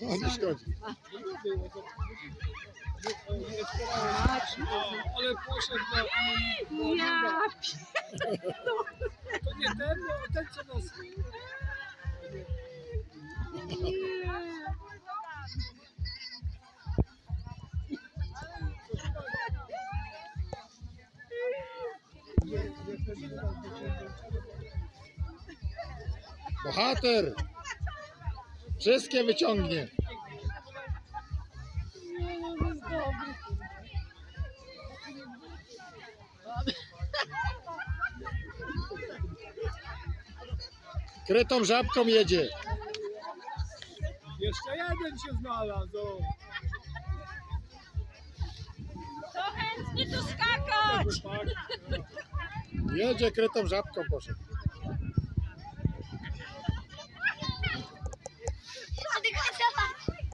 No nie szkodzi. Ale poszedł na... Ja To nie ten, no, ten co nos. Bohater! Wszystkie wyciągnie. Krytą żabką jedzie. Jeszcze jeden się znalazł. to chętnie tu skakać. Tak. Jedzie krytą żabką poszedł.